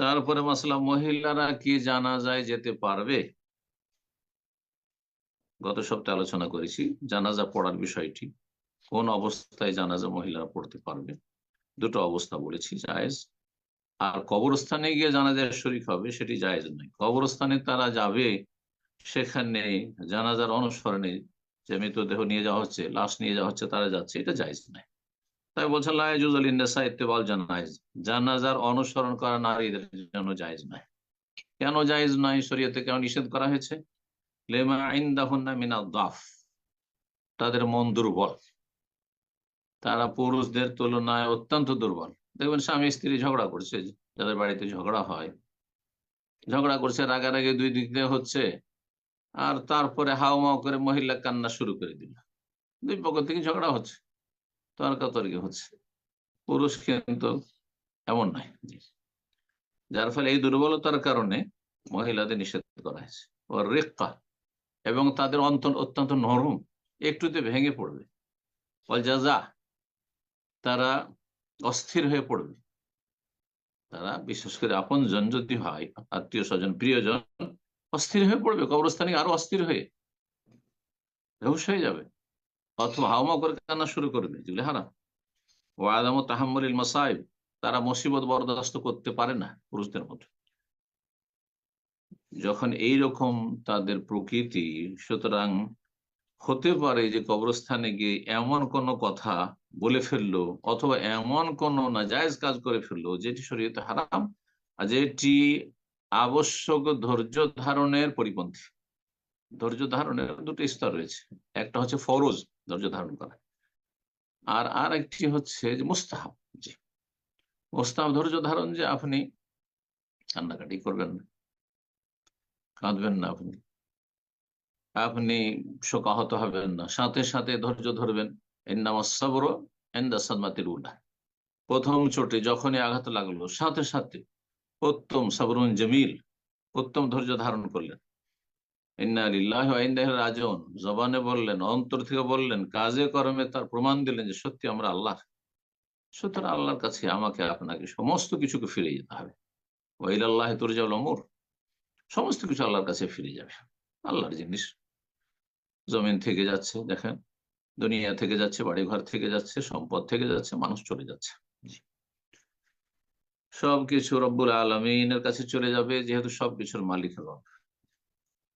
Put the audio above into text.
তারপরে মাসলা মহিলারা কি জানা যায় যেতে পারবে? গত সপ্তাহে আলোচনা করেছি, জানাজা পড়ার বিষয়টি, কোন অবস্থায় জানাজা মহিলারা পড়তে পারবে? দুটো অবস্থা বলেছি, জায়েজ। আর কবরস্থানে গিয়ে জানাজার শরিক হবে, সেটি জায়েজ নয়। কবরস্থানে তারা যাবে, সেখানে জানাজার অনুসরণে যে মৃতদেহ নিয়ে যাওয়া হচ্ছে, লাশ নিয়ে যাওয়া হচ্ছে, তারা যাচ্ছে, এটা জায়েজ নয়। তাই বলছেন লাইজুল ইন্দাসা ইত্তেবাল জানাইজ। জানাজার অনুসরণ করা নারীদের জন্য জায়েজ নয়। কেন জায়েজ নয় শরীয়তে? কেন নিষেধ করা হয়েছে? লেমা ইন্দাহুন্না মিনা দাফ। তাদের মন দুর্বল। তারা পুরুষদের তুলনায় অত্যন্ত দুর্বল। দেখবেন স্বামী স্ত্রী ঝগড়া করছে, যাদের বাড়িতে ঝগড়া হয়। ঝগড়া করছে, রাগারাগি দুই দিক দিয়ে হচ্ছে, আর তারপরে হাও মাও করে মহিলা কান্না শুরু করে দিল। দুই পক্ষ থেকে ঝগড়া হচ্ছে। তর্কাতর্কি হচ্ছে। পুরুষ কিন্তু এমন নয়। যার ফলে এই দুর্বলতার কারণে মহিলাদের নিষেধ করা হয়েছে। ও রেক্কা এবং তাদের অন্তর অত্যন্ত নরম, একটুতে ভেঙে পড়বে। যা তারা অস্থির হয়ে পড়বে। তারা বিশেষ করে আপন জন যদি হয় আত্মীয় স্বজন প্রিয়জন, অস্থির হয়ে পড়বে, কবরস্থানে আরও অস্থির হয়ে। বেহুশ হয়ে যাবে। অথবা হাওমা করে কান্না শুরু করবে যেগুলি হারাম। ও আদম তাহাম্মুল মাসাইব তারা মুসিবত বরদাস্ত করতে পারে না পুরুষদের মধ্যে। যখন এই রকম তাদের প্রকৃতি, সুতরাং হতে পারে যে কবরস্থানে গিয়ে এমন কোন কথা বলে ফেলল, অথবা এমন কোন নাজায়জ কাজ করে ফেলল, যেটি শরীয়তে হারাম, আর যেটি আবশ্যক ধৈর্য ধারণের পরিপন্থী। ধৈর্য ধারণের দুটো স্তর রয়েছে। একটা হচ্ছে ফরজ ধৈর্য ধারণ করা। আর আর একটি হচ্ছে যে মুস্তাহাব জি। মুস্তাহাব ধৈর্য ধারণ যে আপনি কান্নাকাটি করবেন না, কাঁদবেন না আপনি। আপনি শোকাহত হবেন না, সাথে সাথে ধৈর্য ধরবেন। এন্নামাসাবর এন্দাসাদমাতির উল্লাহ প্রথম চোটে যখনই আঘাত লাগল, সাথে সাথে উত্তম সাবরুন জমিল, উত্তম ধৈর্য ধারণ করলেন। রাজন জবানে বললেন, অন্তর থেকে বললেন, কাজে কর্মে তার প্রমাণ দিলেন যে সত্যি আমরা আল্লাহ। সুতরাং আল্লাহর কাছে আমাকে আপনাকে সমস্ত কিছুকে ফিরে যেতে হবে। ওইল আল্লাহ তুরজাউল অমর সমস্ত কিছু আল্লাহর কাছে ফিরে যাবে। আল্লাহর জিনিস। জমিন থেকে যাচ্ছে, দেখেন। দুনিয়া থেকে যাচ্ছে, বাড়িঘর থেকে যাচ্ছে, সম্পদ থেকে যাচ্ছে, মানুষ চলে যাচ্ছে। সবকিছু রব্বুল আলমিনের কাছে চলে যাবে, যেহেতু সবকিছুর মালিক রব